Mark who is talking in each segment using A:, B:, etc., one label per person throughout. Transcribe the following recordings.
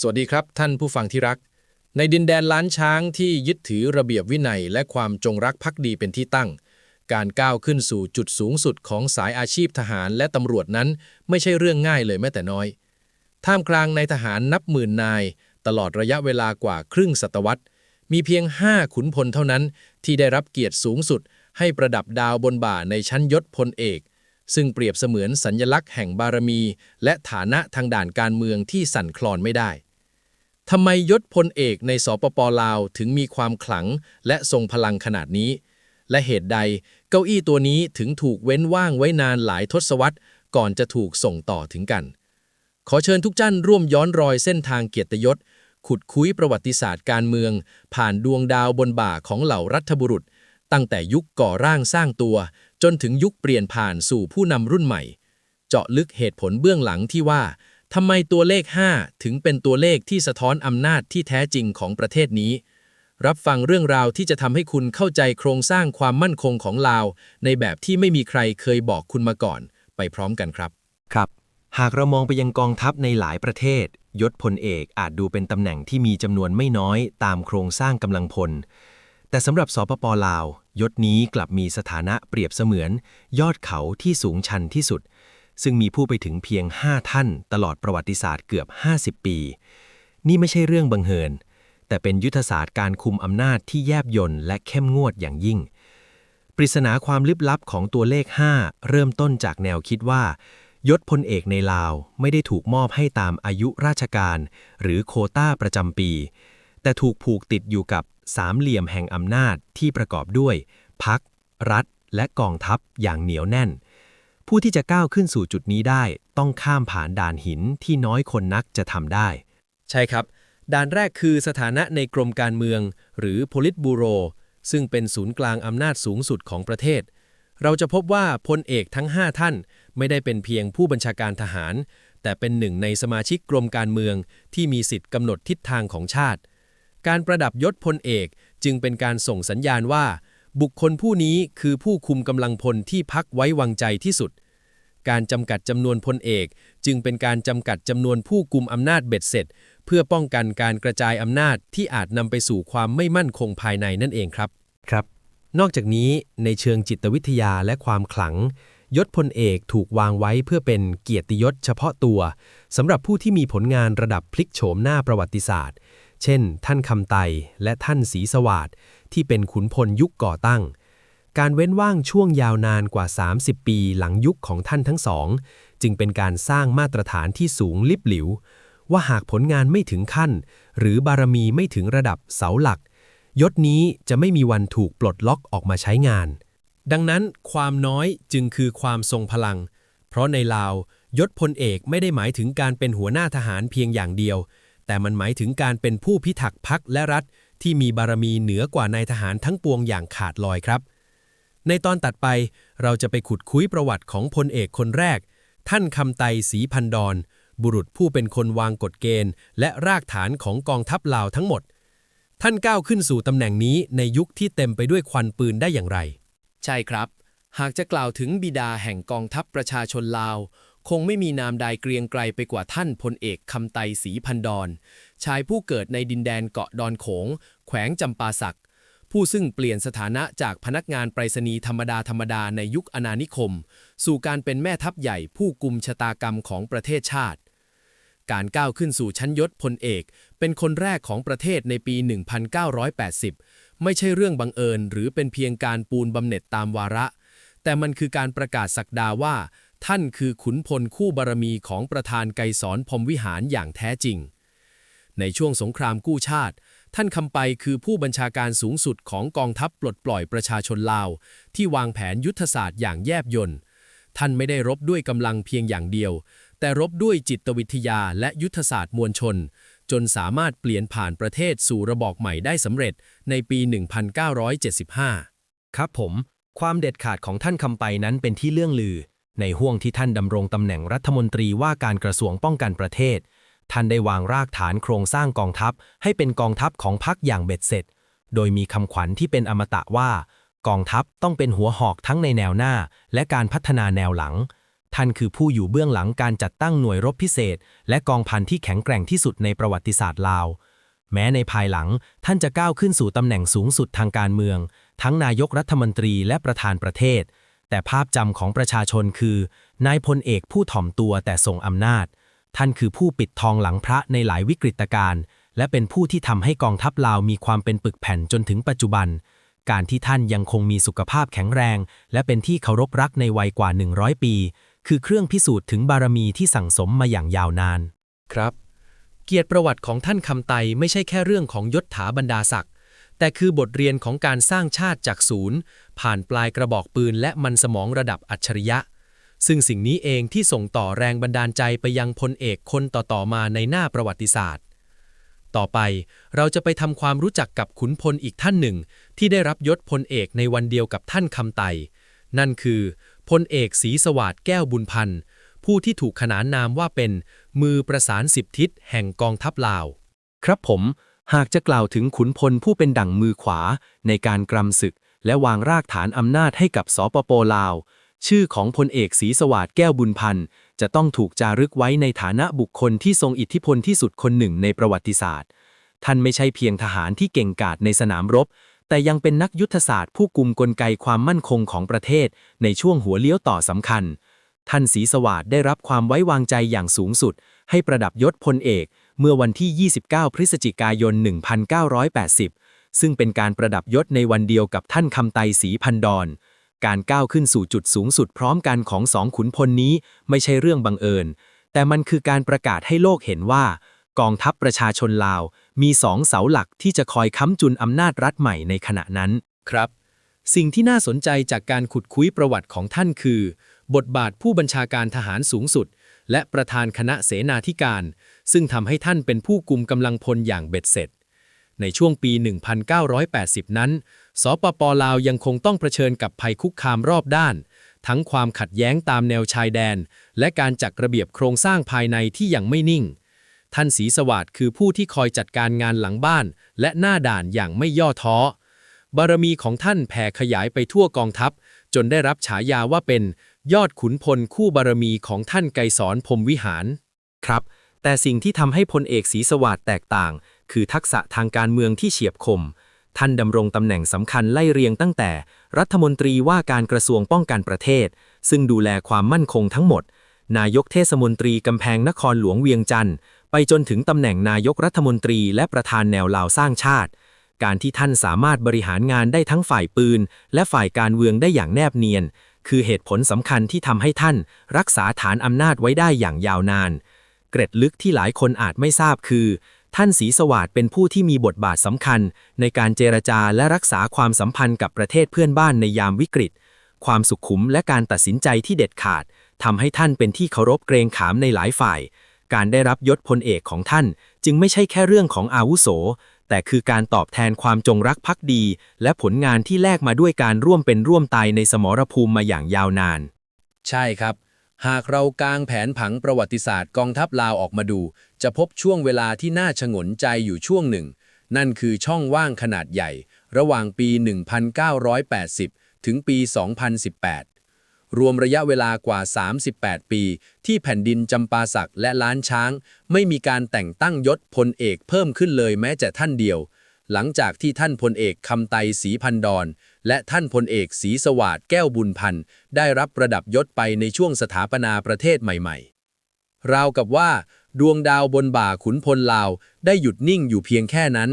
A: สวัสดีครับท่านผู้ฟังที่รัก ในดินแดนล้านช้างที่ยึดถือระเบียบวินัย และความจงรักภักดีเป็นที่ตั้ง การก้าวขึ้นสู่จุดสูงสุดของสายอาชีพทหารและตำรวจนั้นไม่ใช่เรื่องง่ายเลยแม้แต่น้อย ท่ามกลางในทหารนับหมื่นนาย ตลอดระยะเวลากว่าครึ่งศตวรรษ มีเพียง 5 ขุนพลเท่านั้น ที่ได้รับเกียรติสูงสุด ให้ประดับดาวบนบ่าในชั้นยศพลเอกซึ่งเปรียบเสมือนสัญญลักษณ์แห่งบารมี และฐานะทางด่านการเมืองที่สั่นคลอนไม่ได้ ทำไมยศพลเอกในสปปลาวถึงมีความขลังและทรงพลังขนาดนี้ และเหตุใดเก้าอี้ตัวนี้ถึงถูกเว้นว่างไว้นานหลายทศวรรษ ก่อนจะถูกส่งต่อถึงกัน ขอเชิญทุกท่านร่วมย้อนรอยเส้นทางเกียรติยศ ขุดคุ้ยประวัติศาสตร์การเมือง ผ่านดวงดาวบนบ่าของเหล่ารัฐบุรุษ ตั้งแต่ยุคก่อร่างสร้างตัว จนถึงยุคเปลี่ยนผ่านสู่ผู้นำรุ่นใหม่ เจาะลึกเหตุผลเบื้องหลังที่ว่า ทำไมตัวเลข 5 ถึงเป็นตัวเลขที่สะท้อนอำนาจที่แท้จริงของประเทศนี้ รับฟังเรื่องราวที่จะทำให้คุณเข้าใจโครงสร้างความมั่นคงของลาว ในแบบที่ไม่มีใครเคยบอกคุณมาก่อน ไปพร้อมกันครับ
B: ครับ หากเรามองไปยังกองทัพในหลายประเทศ ยศพลเอกอาจดูเป็นตำแหน่งที่มีจำนวนไม่น้อยตามโครงสร้างกำลังพล แต่สำหรับสปปลาว ยศนี้กลับมีสถานะเปรียบเสมือน ยอดเขาที่สูงชันที่สุด ซึ่งมีผู้ไปถึงเพียง 5 ท่าน ตลอดประวัติศาสตร์เกือบ 50 ปี นี่ไม่ใช่เรื่องบังเอิญ แต่เป็นยุทธศาสตร์การคุมอำนาจที่แยบยลและเข้มงวดอย่างยิ่ง ปริศนาความลึกลับของตัวเลข 5 เริ่มต้นจากแนวคิดว่ายศพลเอกในลาวไม่ได้ถูกมอบให้ตามอายุราชการ หรือโคต้าประจำปี แต่ถูกผูกติดอยู่กับสามเหลี่ยมแห่งอำนาจที่ประกอบด้วย พัก รัฐ และกองทัพอย่างเหนียวแน่น ผู้ที่จะก้าวขึ้นสู่จุดนี้ได้ ต้องข้ามผ่านด่านหินที่น้อยคนนักจะทำได้
A: ใช่ครับ ด่านแรกคือสถานะในกรมการเมือง หรือ Politburo ซึ่งเป็นศูนย์กลางอำนาจสูงสุดของประเทศ เราจะพบว่าพลเอกทั้ง 5 ท่าน ไม่ได้เป็นเพียงผู้บัญชาการทหาร แต่เป็นหนึ่งในสมาชิกกรมการเมือง ที่มีสิทธิ์กำหนดทิศทางของชาติ การประดับยศพลเอกจึงเป็นการส่งสัญญาณว่า บุคคลผู้นี้คือผู้คุมกำลังพลที่พักไว้วางใจที่สุด การจำกัดจำนวนพลเอก จึงเป็นการจำกัดจำนวนผู้กุมอำนาจเบ็ดเสร็จ เพื่อป้องกันการกระจายอำนาจที่อาจนำไปสู่ความไม่มั่นคงภายในนั่นเองครับ
B: ครับ นอกจากนี้ในเชิงจิตวิทยาและความขลัง ยศพลเอกถูกวางไว้เพื่อเป็นเกียรติยศเฉพาะตัวสำหรับผู้ที่มีผลงานระดับพลิกโฉมหน้าประวัติศาสตร์ เช่น ท่านคำไตและท่านศรีสวัสดที่เป็นขุนพลยุคก่อตั้ง การเว้นว่างช่วงยาวนานกว่า 30 ปีหลังยุคของท่านทั้งสอง จึงเป็นการสร้างมาตรฐานที่สูงลิบหลิว ว่าหากผลงานไม่ถึงขั้น หรือบารมีไม่ถึงระดับเสาหลัก ยศนี้จะไม่มีวันถูกปลดล็อกออกมาใช้งาน
A: ดังนั้นความน้อยจึงคือความทรงพลัง เพราะในลาวยศพลเอกไม่ได้หมายถึงการเป็นหัวหน้าทหารเพียงอย่างเดียว แต่มันหมายถึงการเป็นผู้พิทักษ์พักและรัฐที่มีบารมีเหนือกว่านายทหารทั้งปวงอย่างขาดลอยครับ ในตอนตัดไปเราจะไปขุดคุยประวัติของพลเอกคนแรก ท่านคำไตศรีพันดอนบุรุษผู้เป็นคนวางกฎเกณฑ์ และรากฐานของกองทัพลาวทั้งหมด ท่านก้าวขึ้นสู่ตำแหน่งนี้ในยุคที่เต็มไปด้วยควันปืนได้อย่างไร ใช่ครับ หากจะกล่าวถึงบิดาแห่งกองทัพประชาชนลาว คงไม่มีนามใดเกรียงไกรไปกว่าท่านพลเอกคำไตศรีพันดอนชายผู้เกิดในดินแดนเกาะดอนโขง แขวงจำปาสัก ผู้ซึ่งเปลี่ยนสถานะจากพนักงานไปรษณีย์ธรรมดาธรรมดาในยุคอาณานิคม สู่การเป็นแม่ทัพใหญ่ผู้กุมชะตากรรมของประเทศชาติ การก้าวขึ้นสู่ชั้นยศพลเอก เป็นคนแรกของประเทศในปี 1980 ไม่ใช่เรื่องบังเอิญหรือเป็นเพียงการปูนบำเหน็จตามวาระ แต่มันคือการประกาศสักดาว่า ท่านคือขุนพลคู่บารมีของประธานไกรสอนพรมวิหารอย่างแท้จริง ในช่วงสงครามกู้ชาติ ท่านคำไปคือผู้บัญชาการสูงสุดของกองทัพปลดปล่อยประชาชนลาว ที่วางแผนยุทธศาสตร์อย่างแยบยลท่านไม่ได้รบด้วยกำลังเพียงอย่างเดียว แต่รบด้วยจิตวิทยาและยุทธศาสตร์มวลชน จนสามารถเปลี่ยนผ่านประเทศสู่ระบอบใหม่ได้สำเร็จในปี 1975
B: ครับผม ความเด็ดขาดของท่านคำไปนั้นเป็นที่เลื่องลือ ในห่วงที่ท่านดำรงตำแหน่งรัฐมนตรีว่าการกระทรวงป้องกันประเทศ ท่านได้วางรากฐานโครงสร้างกองทัพ ให้เป็นกองทัพของพรรคอย่างเบ็ดเสร็จ โดยมีคำขวัญที่เป็นอมตะว่า กองทัพต้องเป็นหัวหอกทั้งในแนวหน้า และการพัฒนาแนวหลัง ท่านคือผู้อยู่เบื้องหลังการจัดตั้งหน่วยรบพิเศษ และกองพันที่แข็งแกร่งที่สุดในประวัติศาสตร์ลาว แม้ในภายหลังท่านจะก้าวขึ้นสู่ตำแหน่งสูงสุดทางการเมือง ทั้งนายกรัฐมนตรีและประธานประเทศ แต่ภาพจำของประชาชนคือนายพลเอกผู้ถ่อมตัวแต่ทรงอำนาจ ท่านคือผู้ปิดทองหลังพระในหลายวิกฤตการณ์และเป็นผู้ที่ทำให้กองทัพลาวมีความเป็นปึกแผ่นจนถึงปัจจุบัน การที่ท่านยังคงมีสุขภาพแข็งแรง และเป็นที่เคารพรักในวัยกว่า 100 ปี คือเครื่องพิสูจน์ถึงบารมีที่สั่งสมมาอย่างยาวนาน
A: ครับ เกียรติประวัติของท่านคำไตไม่ใช่แค่เรื่องของยศถาบรรดาศักดิ์ แต่คือบทเรียนของการสร้างชาติจากศูนย์ ผ่านปลายกระบอกปืนและมันสมองระดับอัจฉริยะ ซึ่งสิ่งนี้เองที่ส่งต่อแรงบันดาลใจไปยังพลเอกคนต่อๆมาในหน้าประวัติศาสตร์ ต่อไปเราจะไปทำความรู้จักกับขุนพลอีกท่านหนึ่ง ที่ได้รับยศพลเอกในวันเดียวกับท่านคำไต นั่นคือพลเอกศรีสวัสดิ์แก้วบุญพันธ์ผู้ที่ถูกขนานนามว่าเป็นมือประสานสิบทิศแห่งกองทัพลาว
B: ครับผม หากจะกล่าวถึงขุนพลผู้เป็นดั่งมือขวา ในการกรำศึก และวางรากฐานอำนาจให้กับสปปลาว ชื่อของพลเอกศรีสวัสดิ์แก้วบุญพันธ์ จะต้องถูกจารึกไว้ในฐานะบุคคลที่ทรงอิทธิพลที่สุดคนหนึ่งในประวัติศาสตร์ ท่านไม่ใช่เพียงทหารที่เก่งกาจในสนามรบ แต่ยังเป็นนักยุทธศาสตร์ผู้กุมกลไกความมั่นคงของประเทศ ในช่วงหัวเลี้ยวต่อสำคัญ ท่านศรีสวัสดิ์ได้รับความไว้วางใจอย่างสูงสุด ให้ประดับยศพลเอก เมื่อวันที่ 29 พฤศจิกายน 1980 ซึ่งเป็นการประดับยศในวันเดียวกับท่านคำไตศรีพันดอน การก้าวขึ้นสู่จุดสูงสุดพร้อมกันของสองขุนพลนี้ไม่ใช่เรื่องบังเอิญ แต่มันคือการประกาศให้โลกเห็นว่า กองทัพประชาชนลาว มีสองเสาหลักที่จะคอยค้ำจุนอำนาจรัฐใหม่ในขณะนั้น
A: ครับ สิ่งที่น่าสนใจจากการขุดคุยประวัติของท่านคือ บทบาทผู้บัญชาการทหารสูงสุด และประธานคณะเสนาธิการ ซึ่งทำให้ท่านเป็นผู้กุมกำลังพลอย่างเบ็ดเสร็จ ในช่วงปี 1980 นั้น สปปลาวยังคงต้องเผชิญกับภัยคุกคามรอบด้าน ทั้งความขัดแย้งตามแนวชายแดน และการจัดระเบียบโครงสร้างภายในที่ยังไม่นิ่ง ท่านศรีสวัสดิ์คือผู้ที่คอยจัดการงานหลังบ้าน และหน้าด่านอย่างไม่ย่อท้อบารมีของท่านแผ่ขยายไปทั่วกองทัพ จนได้รับฉายาว่าเป็นยอดขุนพลคู่บารมีของท่านไกรสอนพรมวิหาร
B: ครับ แต่สิ่งที่ทำให้พลเอกศรีสวัสดิ์แตกต่าง คือทักษะทางการเมืองที่เฉียบคม ท่านดำรงตำแหน่งสำคัญไล่เรียงตั้งแต่ รัฐมนตรีว่าการกระทรวงป้องกันประเทศ ซึ่งดูแลความมั่นคงทั้งหมด นายกเทศมนตรีกำแพงนครหลวงเวียงจันทร์ไปจนถึงตำแหน่งนายกรัฐมนตรีและประธานแนวลาวสร้างชาติ การที่ท่านสามารถบริหารงานได้ทั้งฝ่ายปืน และฝ่ายการเมืองได้อย่างแนบเนียน คือเหตุผลสำคัญที่ทำให้ท่าน รักษาฐานอำนาจไว้ได้อย่างยาวนาน เกร็ดลึกที่หลายคนอาจไม่ทราบคือ ท่านศรีสวัสด์เป็นผู้ที่มีบทบาทสำคัญ ในการเจรจาและรักษาความสัมพันธ์กับประเทศเพื่อนบ้านในยามวิกฤต ความสุขุมและการตัดสินใจที่เด็ดขาดทำให้ท่านเป็นที่เคารพเกรงขามในหลายฝ่าย การได้รับยศพลเอกของท่าน จึงไม่ใช่แค่เรื่องของอาวุโส แต่คือการตอบแทนความจงรักภักดี และผลงานที่แลกมาด้วยการร่วมเป็นร่วมตายในสมรภูมิมาอย่างยาวนาน
A: ใช่ครับ หากเรากางแผนผังประวัติศาสตร์กองทัพลาวออกมาดู จะพบช่วงเวลาที่น่าชงนใจอยู่ช่วงหนึ่ง นั่นคือช่องว่างขนาดใหญ่ ระหว่างปี 1980 ถึงปี 2018 รวมระยะเวลากว่า 38 ปี ที่แผ่นดินจำปาสักและล้านช้าง ไม่มีการแต่งตั้งยศพลเอกเพิ่มขึ้นเลยแม้แต่ท่านเดียว หลังจากที่ท่านพลเอกคำไตศรีพันดอน และท่านพลเอกศรีสวัสดิ์แก้วบุญพันธ์ได้รับประดับยศไปในช่วงสถาปนาประเทศใหม่ๆ ราวกับว่า ดวงดาวบนบ่าขุนพลลาวได้หยุดนิ่งอยู่เพียงแค่นั้น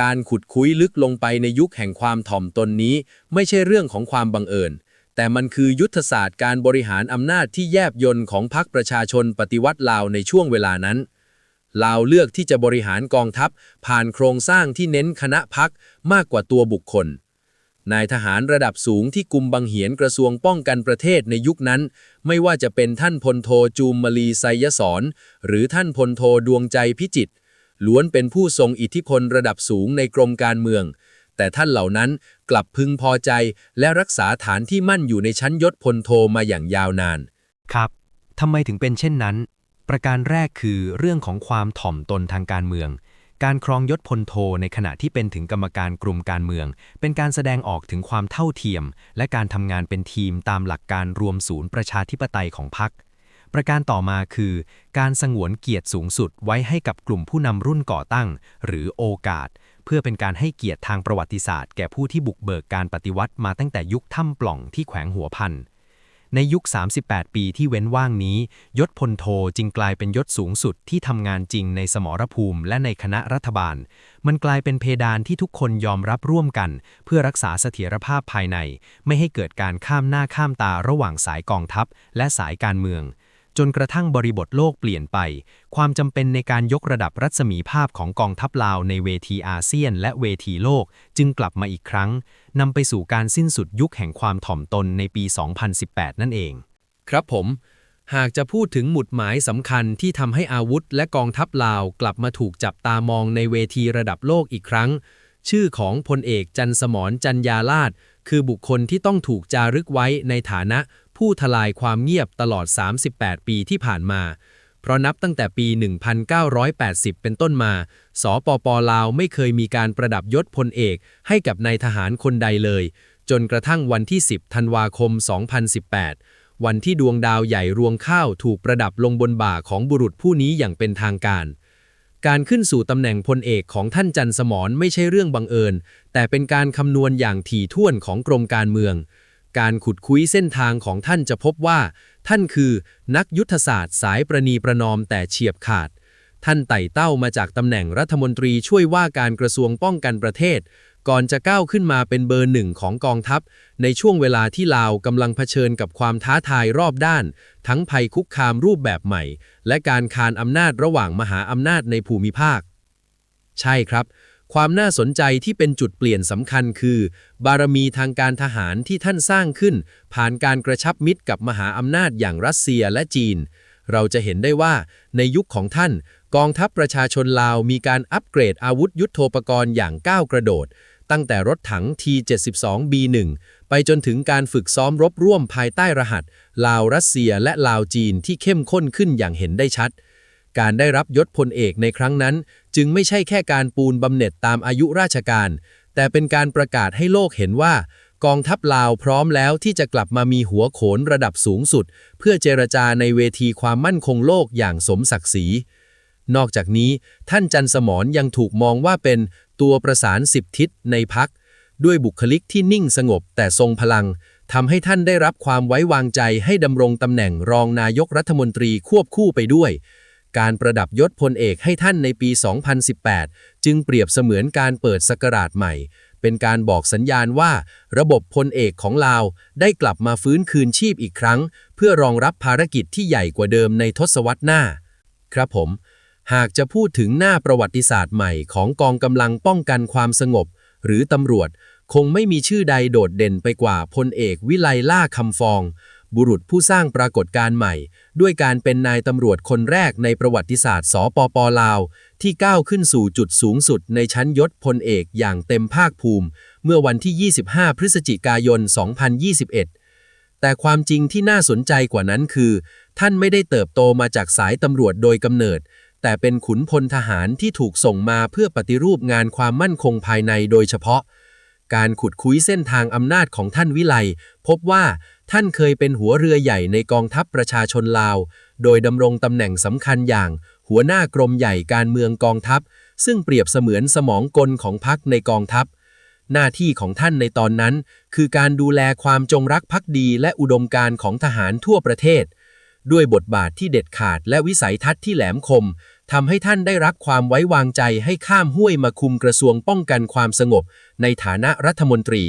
A: การขุดคุยลึกลงไปในยุคแห่งความถ่อมตนนี้ ไม่ใช่เรื่องของความบังเอิญ แต่มันคือยุทธศาสตร์การบริหารอำนาจที่แยบยนต์ของพรรคประชาชนปฏิวัติลาวในช่วงเวลานั้นลาวเลือกที่จะบริหารกองทัพผ่านโครงสร้างที่เน้นคณะพักมากกว่าตัวบุคคล นายทหารระดับสูงที่กุมบังเหียนกระทรวงป้องกันประเทศในยุคนั้น ไม่ว่าจะเป็นท่านพลโทจูมมลีไซยสอนหรือท่านพลโทดวงใจพิจิตล้วนเป็นผู้ทรงอิทธิพลระดับสูงในกรมการเมือง แต่ท่านเหล่านั้นกลับพึงพอใจและรักษาฐานที่มั่นอยู่ในชั้นยศพลโทมาอย่างยาวนาน
B: ครับทำไมถึงเป็นเช่นนั้น ประการแรกคือเรื่องของความถ่อมตนทางการเมือง
C: การครองยศพลโทในขณะที่เป็นถึงกรรมการกลุ่มการเมือง เป็นการแสดงออกถึงความเท่าเทียม และการทำงานเป็นทีมตามหลักการรวมศูนย์ประชาธิปไตยของพรรคประการต่อมาคือ การสงวนเกียรติสูงสุดไว้ให้กับกลุ่มผู้นำรุ่นก่อตั้ง หรือโอกาส เพื่อเป็นการให้เกียรติทางประวัติศาสตร์ แก่ผู้ที่บุกเบิกการปฏิวัติมาตั้งแต่ยุคถ้ำปล่องที่แขวงหัวพัน ในยุค 38 ปีที่เว้นว่างนี้ ยศพลโทจึงกลายเป็นยศสูงสุดที่ทำงานจริงในสมรภูมิและในคณะรัฐบาล มันกลายเป็นเพดานที่ทุกคนยอมรับร่วมกัน เพื่อรักษาเสถียรภาพภายใน ไม่ให้เกิดการข้ามหน้าข้ามตาระหว่างสายกองทัพและสายการเมือง จนกระทั่งบริบทโลกเปลี่ยนไป ความจำเป็นในการยกระดับรัศมีภาพของกองทัพลาวในเวทีอาเซียน และเวทีโลกจึงกลับมาอีกครั้งนำไปสู่การสิ้นสุดยุคแห่งความถ่อมตนในปี 2018 นั่นเอง
A: ครับผม หากจะพูดถึงหมุดหมายสำคัญที่ทำให้อาวุธและกองทัพลาวกลับมาถูกจับตามองในเวทีระดับโลกอีกครั้ง ชื่อของพลเอกจันสมรจันยาลาดคือบุคคลที่ต้องถูกจารึกไว้ในฐานะ ผู้ทลายความเงียบตลอด 38 ปีที่ผ่านมา เพราะนับตั้งแต่ปี 1980 เป็นต้นมา สปปลาวไม่เคยมีการประดับยศพลเอกให้กับนายทหารคนใดเลย จนกระทั่งวันที่ 10 ธันวาคม 2018 วันที่ดวงดาวใหญ่รวงข้าวถูกประดับลงบนบ่าของบุรุษผู้นี้อย่างเป็นทางการการขึ้นสู่ตำแหน่งพลเอกของท่านจันสมรไม่ใช่เรื่องบังเอิญ แต่เป็นการคำนวณอย่างถี่ถ้วนของกรมการเมือง การขุดคุยเส้นทางของท่านจะพบว่า ท่านคือนักยุทธศาสตร์สายประนีประนอมแต่เฉียบขาด ท่านไต่เต้ามาจากตำแหน่งรัฐมนตรีช่วยว่าการกระทรวงป้องกันประเทศ ก่อนจะก้าวขึ้นมาเป็นเบอร์หนึ่งของกองทัพ ในช่วงเวลาที่ลาวกำลังเผชิญกับความท้าทายรอบด้าน ทั้งภัยคุกคามรูปแบบใหม่ และการคานอำนาจระหว่างมหาอำนาจในภูมิภาค ใช่ครับ ความน่าสนใจที่เป็นจุดเปลี่ยนสำคัญคือ บารมีทางการทหารที่ท่านสร้างขึ้น ผ่านการกระชับมิตรกับมหาอำนาจอย่างรัสเซียและจีน เราจะเห็นได้ว่า ในยุคของท่าน กองทัพประชาชนลาวมีการอัปเกรดอาวุธยุโทโธปกรณ์อย่างก้าวกระโดด ตั้งแต่รถถัง T72B1 ไปจนถึงการฝึกซ้อมรบร่วมภายใต้รหัส ลาวรัสเซียและลาวจีนที่เข้มข้นขึ้นอย่างเห็นได้ชัด การได้รับยศพลเอกในครั้งนั้น จึงไม่ใช่แค่การปูนบำเหน็จตามอายุราชการ แต่เป็นการประกาศให้โลกเห็นว่า กองทัพลาวพร้อมแล้วที่จะกลับมามีหัวโขนระดับสูงสุด เพื่อเจรจาในเวทีความมั่นคงโลกอย่างสมศักดิ์ศรีนอกจากนี้ท่านจันสมรยังถูกมองว่าเป็นตัวประสานสิบทิศในพัก ด้วยบุคลิกที่นิ่งสงบแต่ทรงพลังทำให้ท่านได้รับความไว้วางใจให้ดำรงตำแหน่งรองนายกรัฐมนตรีควบคู่ไปด้วย การประดับยศพลเอกให้ท่านในปี 2018 จึงเปรียบเสมือนการเปิดสกราชใหม่ เป็นการบอกสัญญาณว่า ระบบพลเอกของลาวได้กลับมาฟื้นคืนชีพอีกครั้ง เพื่อรองรับภารกิจที่ใหญ่กว่าเดิมในทศวรรษหน้า ครับผม หากจะพูดถึงหน้าประวัติศาสตร์ใหม่ของกองกำลังป้องกันความสงบ หรือตำรวจ คงไม่มีชื่อใดโดดเด่นไปกว่าพลเอกวิไลล่าคำฟอง บุรุษผู้สร้างปรากฏการใหม่ ด้วยการเป็นนายตำรวจคนแรกในประวัติศาสตร์สปปลาว ที่ก้าวขึ้นสู่จุดสูงสุดในชั้นยศพลเอกอย่างเต็มภาคภูมิ เมื่อวันที่ 25 พฤศจิกายน 2021 แต่ความจริงที่น่าสนใจกว่านั้นคือ ท่านไม่ได้เติบโตมาจากสายตำรวจโดยกำเนิด แต่เป็นขุนพลทหารที่ถูกส่งมาเพื่อปฏิรูปงานความมั่นคงภายในโดยเฉพาะการขุดคุ้ยเส้นทางอำนาจของท่านวิไล พบว่า ท่านเคยเป็นหัวเรือใหญ่ในกองทัพประชาชนลาว โดยดำรงตำแหน่งสำคัญอย่าง หัวหน้ากรมใหญ่การเมืองกองทัพ ซึ่งเปรียบเสมือนสมองกลของพรรคในกองทัพ หน้าที่ของท่านในตอนนั้น คือการดูแลความจงรักภักดีและอุดมการของทหารทั่วประเทศ ด้วยบทบาทที่เด็ดขาดและวิสัยทัศน์ที่แหลมคมทำให้ท่านได้รับความไว้วางใจให้ข้ามห้วยมาคุมกระทรวงป้องกันความสงบ ในฐานะรัฐมนตรี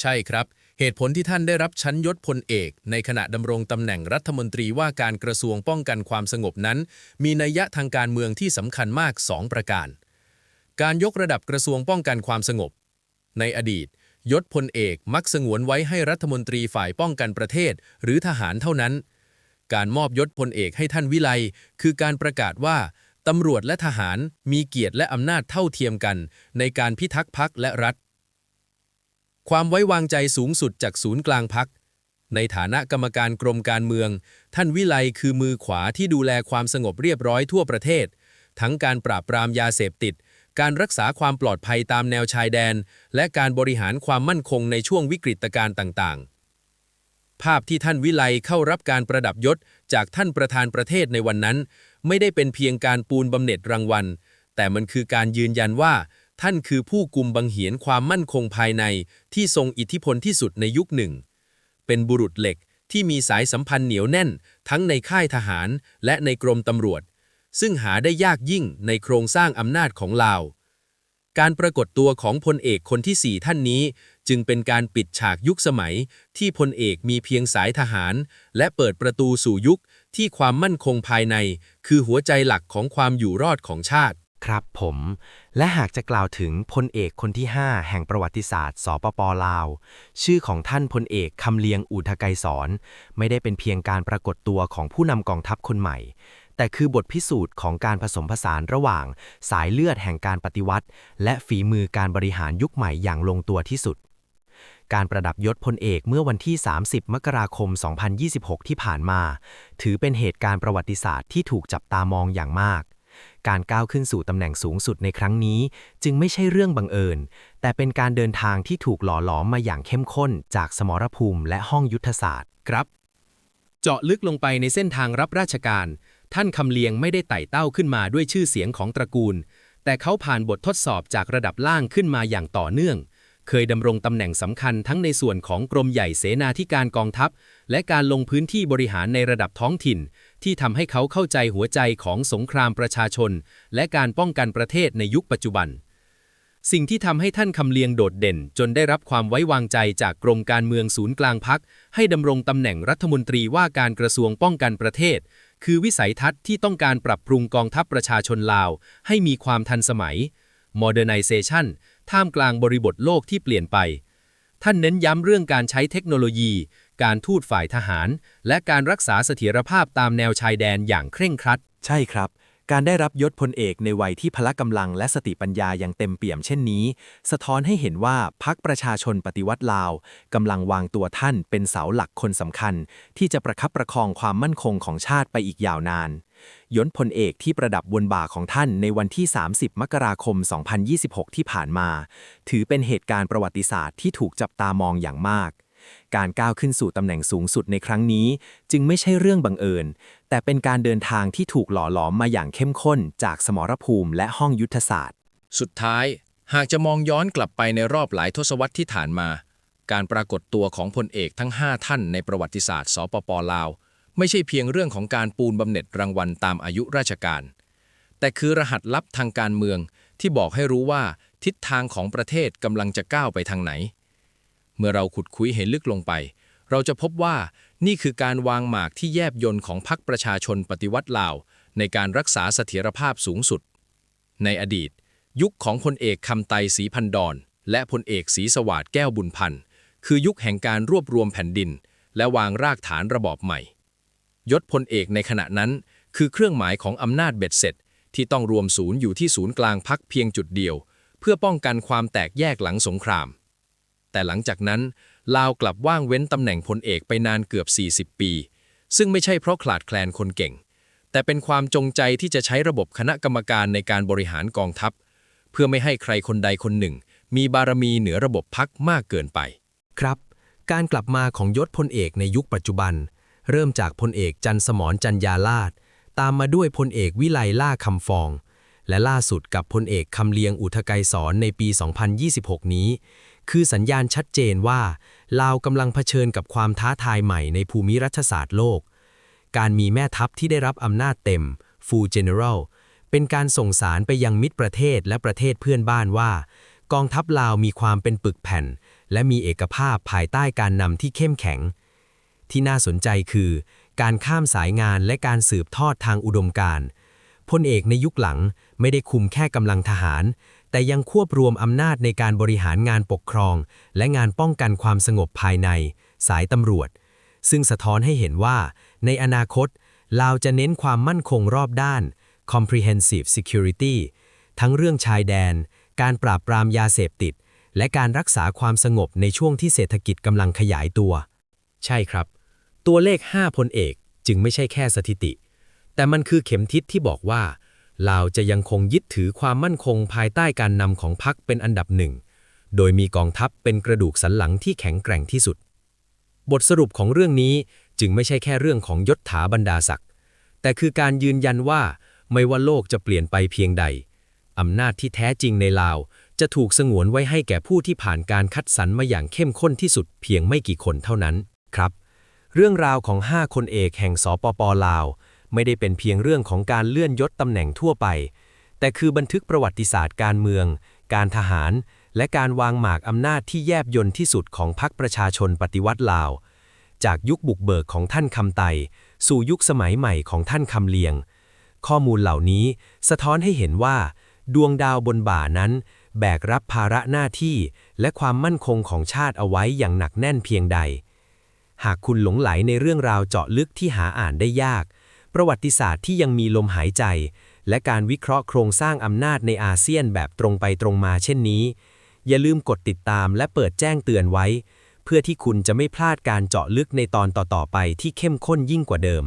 D: ใช่ครับ เหตุผลที่ท่านได้รับชั้นยศพลเอก ในขณะดำรงตำแหน่งรัฐมนตรีว่าการกระทรวงป้องกันความสงบนั้น มีนัยยะทางการเมืองที่สำคัญมาก 2 ประการ การยกระดับกระทรวงป้องกันความสงบ ในอดีต ยศพลเอกมักสงวนไว้ให้รัฐมนตรีฝ่ายป้องกันประเทศ หรือทหารเท่านั้น การมอบยศพลเอกให้ท่านวิไลคือการประกาศว่าตำรวจและทหารมีเกียรติและอำนาจเท่าเทียมกัน ในการพิทักษ์พักและรัฐ ความไว้วางใจสูงสุดจากศูนย์กลางพัก ในฐานะกรรมการกรมการเมือง ท่านวิไลคือมือขวาที่ดูแลความสงบเรียบร้อยทั่วประเทศ ทั้งการปราบปรามยาเสพติด การรักษาความปลอดภัยตามแนวชายแดน และการบริหารความมั่นคงในช่วงวิกฤตการณ์ต่าง ๆ ภาพที่ท่านวิไลเข้ารับการประดับยศจากท่านประธานประเทศในวันนั้น ไม่ได้เป็นเพียงการปูนบำเหน็จรางวัล แต่มันคือการยืนยันว่า ท่านคือผู้กุมบังเหียนความมั่นคงภายในที่ทรงอิทธิพลที่สุดในยุคหนึ่ง เป็นบุรุษเหล็กที่มีสายสัมพันธ์เหนียวแน่น ทั้งในค่ายทหารและในกรมตำรวจ ซึ่งหาได้ยากยิ่งในโครงสร้างอำนาจของลาว การปรากฏตัวของพลเอกคนที่สี่ท่านนี้ จึงเป็นการปิดฉากยุคสมัย ที่พลเอกมีเพียงสายทหาร และเปิดประตูสู่ยุคที่ความมั่นคงภายใน คือหัวใจหลักของความอยู่รอดของชาติ
C: ครับผม และหากจะกล่าวถึงพลเอกคนที่ 5 แห่งประวัติศาสตร์ สปปลาว ชื่อของท่านพลเอกคำเลียงอุทกไกรสอนไม่ได้เป็นเพียงการปรากฏตัวของผู้นำกองทัพคนใหม่ แต่คือบทพิสูจน์ของการผสมผสานระหว่าง สายเลือดแห่งการปฏิวัติ และฝีมือการบริหารยุคใหม่อย่างลงตัวที่สุดการประดับยศพลเอกเมื่อวันที่ 30 มกราคม 2026 ที่ผ่านมา ถือเป็นเหตุการณ์ประวัติศาสตร์ที่ถูกจับตามองอย่างมาก การก้าวขึ้นสู่ตำแหน่งสูงสุดในครั้งนี้ จึงไม่ใช่เรื่องบังเอิญ แต่เป็นการเดินทางที่ถูกหล่อหลอมมาอย่างเข้มข้น จากสมรภูมิและห้องยุทธศาสตร์
A: ครับ เจาะลึกลงไปในเส้นทางรับราชการ ท่านคำเลียงไม่ได้ไต่เต้าขึ้นมาด้วยชื่อเสียงของตระกูล แต่เขาผ่านบททดสอบจากระดับล่างขึ้นมาอย่างต่อเนื่องเคยดำรงตำแหน่งสำคัญทั้งในส่วนของกรมใหญ่เสนาธิการกองทัพ และการลงพื้นที่บริหารในระดับท้องถิ่น ที่ทำให้เขาเข้าใจหัวใจของสงครามประชาชน และการป้องกันประเทศในยุคปัจจุบัน สิ่งที่ทำให้ท่านคำเลียงโดดเด่น จนได้รับความไว้วางใจจากกรมการเมืองศูนย์กลางพักให้ดำรงตำแหน่งรัฐมนตรีว่าการกระทรวงป้องกันประเทศ คือวิสัยทัศน์ที่ต้องการปรับปรุงกองทัพประชาชนลาว ให้มีความทันสมัย modernization ท่ามกลางบริบทโลกที่เปลี่ยนไป ท่านเน้นย้ำเรื่องการใช้เทคโนโลยี การทูตฝ่ายทหาร และการรักษาเสถียรภาพตามแนวชายแดนอย่างเคร่งครัด
B: ใช่ครับ การได้รับยศพลเอกในวัยที่พละกำลังและสติปัญญาอยังเต็มเปี่ยมเช่นนี้ สะท้อนให้เห็นว่าพักประชาชนปฏิวัติลาวกำลังวางตัวท่านเป็นเสาหลักคนสำคัญ ที่จะประคับประคองความมั่นคงของชาติไปอีกยาวนานยศพลเอกที่ประดับบนบ่าของท่านในวันที่ 30 มกราคม 2026 ที่ผ่านมา ถือเป็นเหตุการณ์ประวัติศาสตร์ที่ถูกจับตามองอย่างมาก การก้าวขึ้นสู่ตำแหน่งสูงสุดในครั้งนี้ จึงไม่ใช่เรื่องบังเอิญ แต่เป็นการเดินทางที่ถูกหล่อหลอมมาอย่างเข้มข้นจากสมรภูมิและห้องยุทธศาสตร์
D: สุดท้าย หากจะมองย้อนกลับไปในรอบหลายทศวรรษที่ผ่านมา การปรากฏตัวของพลเอกทั้ง 5 ท่านในประวัติศาสตร์สปปลาว ไม่ใช่เพียงเรื่องของการปูนบำเหน็จรางวัลตามอายุราชการ แต่คือรหัสลับทางการเมืองที่บอกให้รู้ว่าทิศทางของประเทศกำลังจะก้าวไปทางไหน เมื่อเราขุดคุยเห็นลึกลงไป เราจะพบว่านี่คือการวางหมากที่แยบยนต์ของพรรคประชาชนปฏิวัติลาว ในการรักษาเสถียรภาพสูงสุด ในอดีต ยุคของพลเอกคำไตศรีพันดอนและพลเอกศรีสวัสด์แก้วบุญพันธ์คือยุคแห่งการรวบรวมแผ่นดิน และวางรากฐานระบอบใหม่ ยศพลเอกในขณะนั้น คือเครื่องหมายของอำนาจเบ็ดเสร็จ ที่ต้องรวมศูนย์อยู่ที่ศูนย์กลางพักเพียงจุดเดียว เพื่อป้องกันความแตกแยกหลังสงคราม แต่หลังจากนั้น ลาวกลับว่างเว้นตำแหน่งพลเอกไปนานเกือบ 40 ปี ซึ่งไม่ใช่เพราะขาดแคลนคนเก่ง แต่เป็นความจงใจที่จะใช้ระบบคณะกรรมการในการบริหารกองทัพ เพื่อไม่ให้ใครคนใดคนหนึ่ง มีบารมีเหนือระบบพักมากเกินไป
A: ครับ การกลับมาของยศพลเอกในยุคปัจจุบัน เริ่มจากพลเอกจันสมรจันยาลาดตามมาด้วยพลเอกวิไลล่าคำฟอง และล่าสุดกับพลเอกคำเลียงอุทกไกรสอนในปี 2026 นี้ คือสัญญาณชัดเจนว่าลาวกำลังเผชิญกับความท้าทายใหม่ในภูมิรัฐศาสตร์โลก การมีแม่ทัพที่ได้รับอำนาจเต็ม Full General เป็นการส่งสารไปยังมิตรประเทศและประเทศเพื่อนบ้านว่า กองทัพลาวมีความเป็นปึกแผ่น และมีเอกภาพภายใต้การนำที่เข้มแข็ง ที่น่าสนใจคือ การข้ามสายงานและการสืบทอดทางอุดมการณ์พลเอกในยุคหลังไม่ได้คุมแค่กำลังทหาร แต่ยังควบรวมอำนาจในการบริหารงานปกครอง และงานป้องกันความสงบภายใน สายตำรวจ ซึ่งสะท้อนให้เห็นว่า ในอนาคต ลาวจะเน้นความมั่นคงรอบด้าน comprehensive security ทั้งเรื่องชายแดน การปราบปรามยาเสพติด และการรักษาความสงบในช่วงที่เศรษฐกิจกำลังขยายตัว ใช่ครับ ตัวเลข 5 พลเอกจึงไม่ใช่แค่สถิติ แต่มันคือเข็มทิศที่บอกว่า ลาวจะยังคงยึดถือความมั่นคงภายใต้การนำของพรรคเป็นอันดับหนึ่ง โดยมีกองทัพเป็นกระดูกสันหลังที่แข็งแกร่งที่สุด บทสรุปของเรื่องนี้จึงไม่ใช่แค่เรื่องของยศถาบรรดาศักดิ์ แต่คือการยืนยันว่าไม่ว่าโลกจะเปลี่ยนไปเพียงใด อำนาจที่แท้จริงในลาวจะถูกสงวนไว้ให้แก่ผู้ที่ผ่านการคัดสรรมาอย่างเข้มข้นที่สุดเพียงไม่กี่คนเท่านั้น ครับ เรื่องราวของ 5 คนเอกแห่งสปปลาว ไม่ได้เป็นเพียงเรื่องของการเลื่อนยศตำแหน่งทั่วไป แต่คือบันทึกประวัติศาสตร์การเมือง การทหาร และการวางหมากอำนาจที่แยบยลที่สุดของพรรคประชาชนปฏิวัติลาว จากยุคบุกเบิกของท่านคำไต สู่ยุคสมัยใหม่ของท่านคำเลียง ข้อมูลเหล่านี้สะท้อนให้เห็นว่า ดวงดาวบนบ่านั้น แบกรับภาระหน้าที่ และความมั่นคงของชาติเอาไว้อย่างหนักแน่นเพียงใดหากคุณหลงไหลในเรื่องราวเจาะลึกที่หาอ่านได้ยาก ประวัติศาสตร์ที่ยังมีลมหายใจ และการวิเคราะห์โครงสร้างอำนาจในอาเซียนแบบตรงไปตรงมาเช่นนี้ อย่าลืมกดติดตามและเปิดแจ้งเตือนไว้ เพื่อที่คุณจะไม่พลาดการเจาะลึกในตอนต่อๆไปที่เข้มข้นยิ่งกว่าเดิม